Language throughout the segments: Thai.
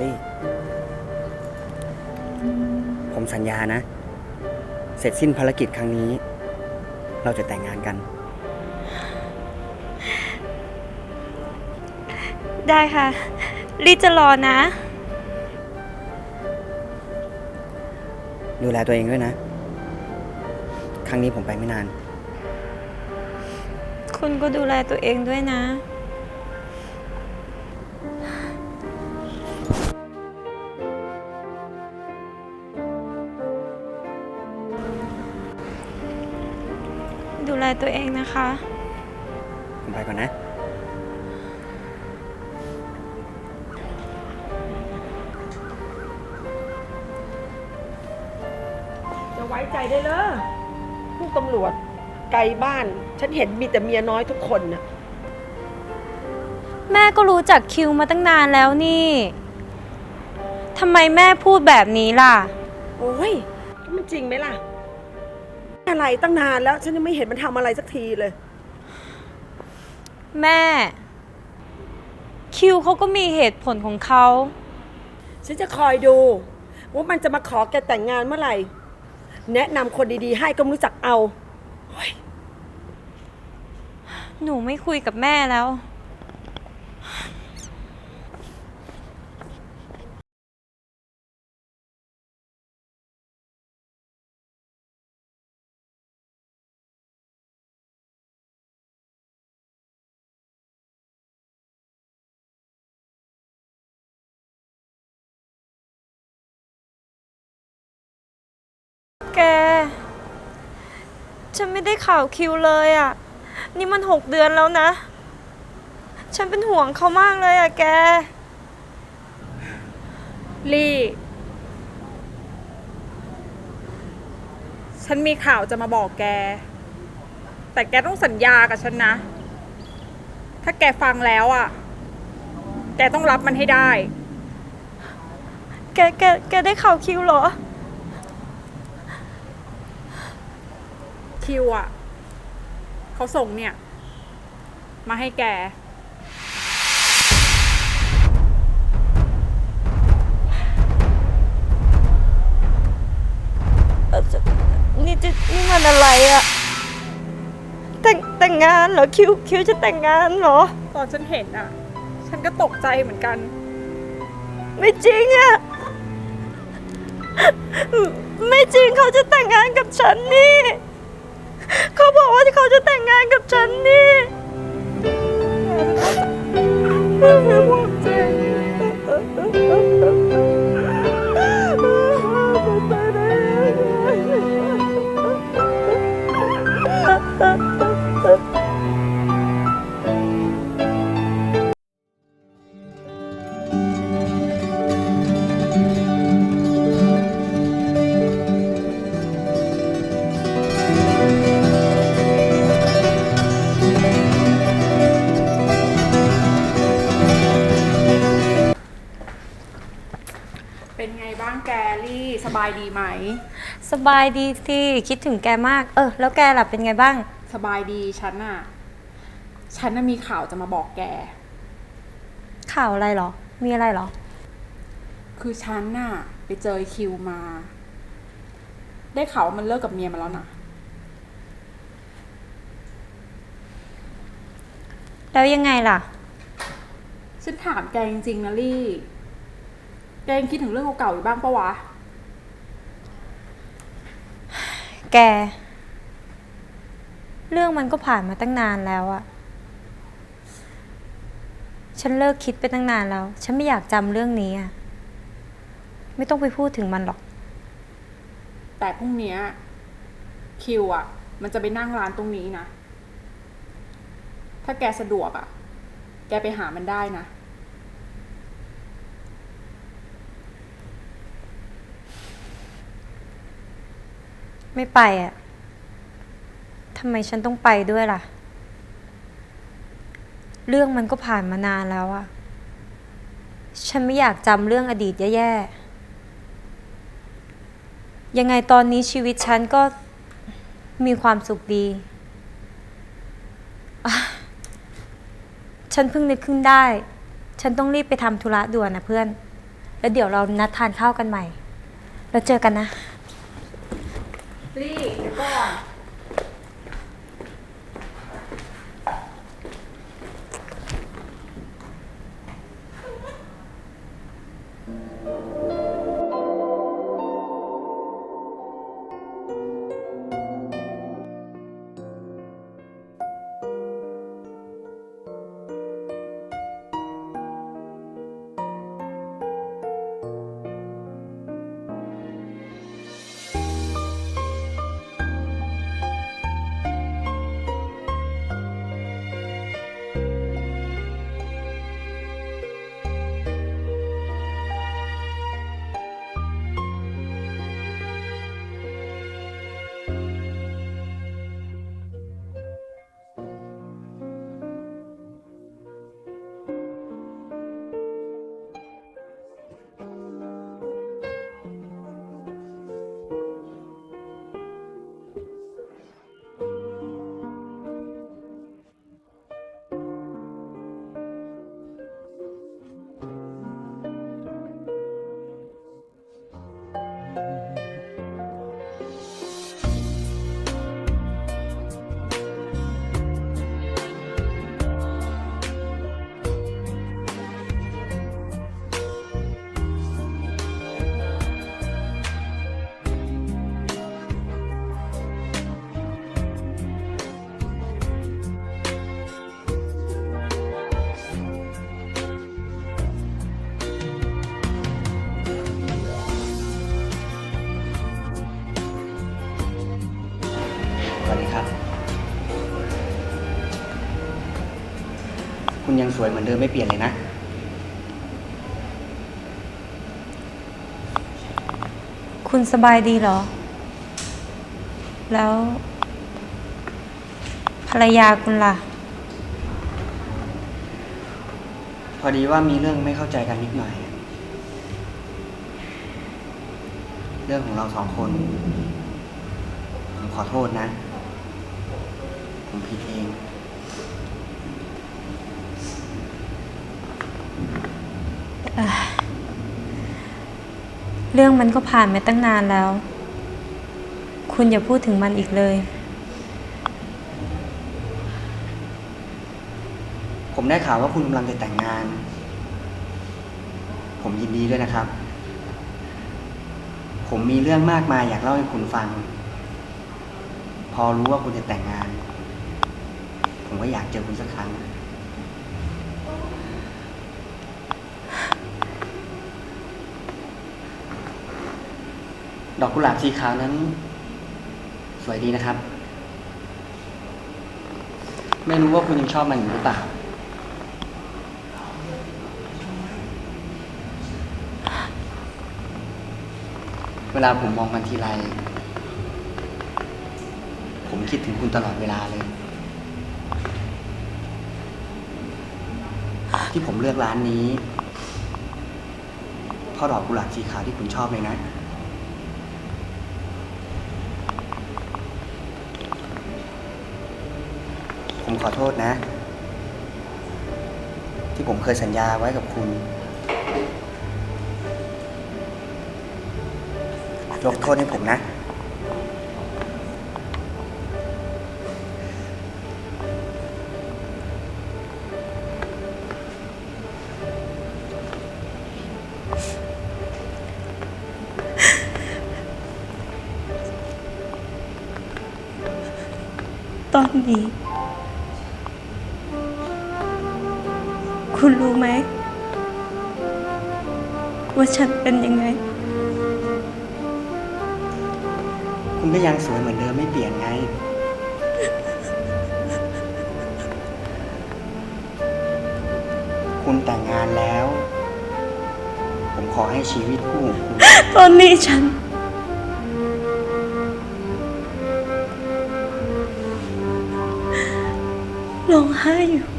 ลี่ ผมสัญญานะ เสร็จสิ้นภารกิจครั้งนี้ เราจะแต่งงานกัน ได้ค่ะ ลีจะรอนะ ดูแลตัวเองด้วยนะ ครั้งนี้ผมไปไม่นาน คุณก็ดูแลตัวเองด้วยนะ ดูแลตัวเองนะคะ ผมไปก่อนนะ จะไว้ใจได้เลยพวกตำรวจไกลบ้าน ฉันเห็นมีแต่เมียน้อยทุกคนน่ะ แม่ก็รู้จักคิวมาตั้งนานแล้วนี่ทำไมแม่พูดแบบนี้ล่ะ โอ้ย มันจริงไหมล่ะ อะไรตั้งนานแล้ว ฉันยังไม่เห็นมันทำอะไรสักทีเลย แม่ คิวเขาก็มีเหตุผลของเขา ฉันจะคอยดู ว่ามันจะมาขอแกแต่งงานเมื่อไหร่ แนะนำคนดีๆ ให้ก็ไม่รู้จักเอา หนูไม่คุยกับแม่แล้ว แก ฉันไม่ได้ข่าวคิวเลยอะ นี่มันหกเดือนแล้วนะ ฉันเป็นห่วงเขามากเลยอะแก ลี่ ฉันมีข่าวจะมาบอกแก แต่แกต้องสัญญากับฉันนะ ถ้าแกฟังแล้วอะ แกต้องรับมันให้ได้ แก แก แกได้ข่าวคิวเหรอ คิวอะเขาส่งเนี่ย มาให้แกเอ่อจะนี่จะนี่มันอะไรอะแต่งแต่งงานเหรอคิวคิวจะแต่งงานเหรอ ตอนฉันเห็นอะ ฉันก็ตกใจเหมือนกัน ไม่จริงอะไม่จริงเขาจะแต่งงานกับฉันนี่ เขาบอกว่าเขาจะแต่งงานกับฉันนี่เป็น บายดีไหม สบายดีสิคิดถึงแกมาก เออ แล้วแกล่ะเป็นไงบ้าง สบายดีฉันอะ ฉันน่ะมีข่าวจะมาบอกแก ข่าวอะไรเหรอ มีอะไรเหรอ คือฉันน่ะ ไปเจอไอ้คิวมา ได้ข่าวว่ามันเลิกกับเมียมาแล้วนะแล้วยังไงล่ะ ฉันถามแกจริงๆนะลี่ แกยังคิดถึงเรื่องเก่าๆอยู่บ้างปะวะ แก เรื่องมันก็ผ่านมาตั้งนานแล้วอะฉันเลิกคิดไปตั้งนานแล้ว ฉันไม่อยากจำเรื่องนี้อะไม่ต้องไปพูดถึงมันหรอก แต่พรุ่งเนี้ยคิวอะมันจะไปนั่งร้านตรงนี้นะ ถ้าแกสะดวกอะแกไปหามันได้นะ ไม่ไปอะทำไมฉันต้องไปด้วยล่ะ เรื่องมันก็ผ่านมานานแล้วอะฉันไม่อยากจำเรื่องอดีตแย่ๆ ยังไงตอนนี้ชีวิตฉันก็มีความสุขดี ฉันเพิ่งนึกขึ้นได้ ฉันต้องรีบไปทำธุระด่วนนะเพื่อน แล้วเดี๋ยวเรานัดทานข้าวกันใหม่ แล้วเจอกันนะ ลี่เดี๋ยวก่อน ส ยังสวยเหมือนเดิมไม่เปลี่ยนเลยนะ คุณสบายดีเหรอ แล้ว ภรรยาคุณล่ะ พอดีว่ามีเรื่องไม่เข้าใจกันนิดหน่อยเรื่องของเราสองคน ผมขอโทษนะ ผมผิดเอง เรื่องมันก็ผ่านมาตั้งนานแล้ว คุณอย่าพูดถึงมันอีกเลย ผมได้ข่าวว่าคุณกำลังจะแต่งงาน ผมยินดีด้วยนะครับ ผมมีเรื่องมากมายอยากเล่าให้คุณฟัง พอรู้ว่าคุณจะแต่งงาน ผมก็อยากเจอคุณสักครั้ง ดอกกุหลาบสีขาวนั้น สวยดีนะครับ ไม่รู้ว่าคุณยังชอบมันอยู่หรือเปล่าเวลาผมมองมันทีไร ผมคิดถึงคุณตลอดเวลาเลย ที่ผมเลือกร้านนี้เพราะดอกกุหลาบสีขาวที่คุณชอบเลยนะ ผม ขอโทษนะ ที่ผมเคยสัญญาไว้กับคุณ ยกโทษให้ผมนะ ตอนนี้ คุณรู้ไหม ว่าฉันเป็นยังไง คุณก็ยังสวยเหมือนเดิมไม่เปลี่ยนไง คุณแต่งงานแล้ว ผมขอให้ชีวิตคู่ของคุณ ตอนนี้ฉัน ร้องไห้อยู่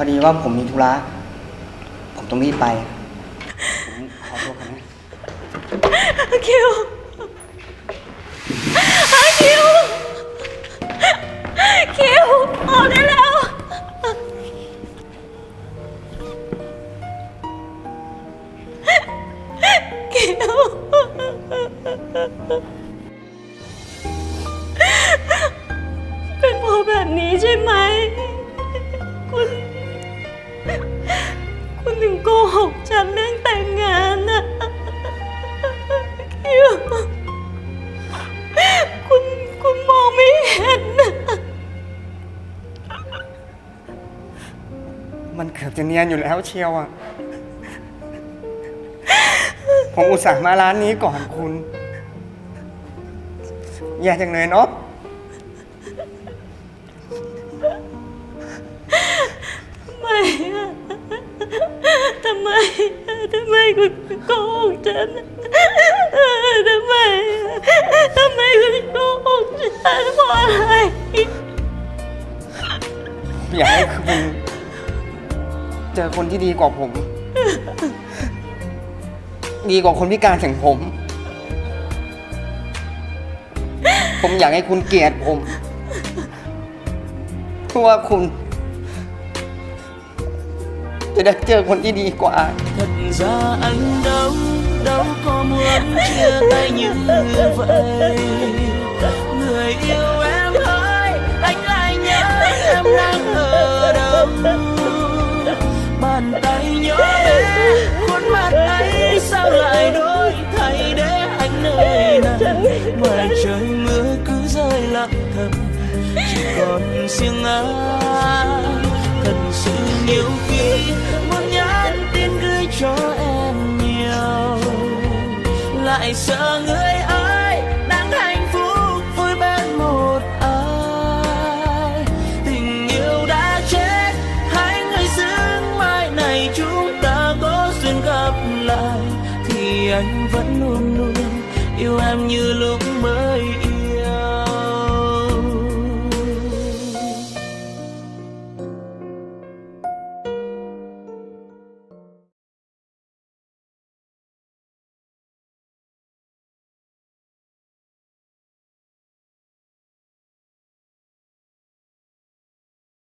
อดีว่าผมมีธุระผมต้องรีบไป ผมขอโทษครับนะ คิวคิว คิว ออกได้แล้ว คิว คุณถึงโกหกฉันเรื่องแต่งงานนะคิวคุณคุณมองไม่เห็นนะมันเกือบจะเนียนอยู่แล้วเชียวอะ ผมอุตส่าห์มาร้านนี้ก่อนคุณอย่จังเลยเนาะ เพราะอะไรอยากให้คุณ เจอคนที่ดีกว่าผม ดีกว่าคนพิการอย่างผม ผมอยากให้คุณเกลียดผมเพราะว่าคุณ จะได้เจอคนที่ดีกว่า thật ra anh đâu đâu có muốn chia tay như vậy người yêu em ơi, anh lại nhớ em đang ở đâu? Bàn tay nhỏ bé khuôn mặt ấy sao lại đổi thay để anh nơi này? Ngoài trời mưa cứ rơi lặng thầm, chỉ còn riêng anh thật sự nhiều khi muốn nhắn tin gửi cho em nhiều, lại sợ người anh vẫn luôn luôn yêu em như lúc mới yêu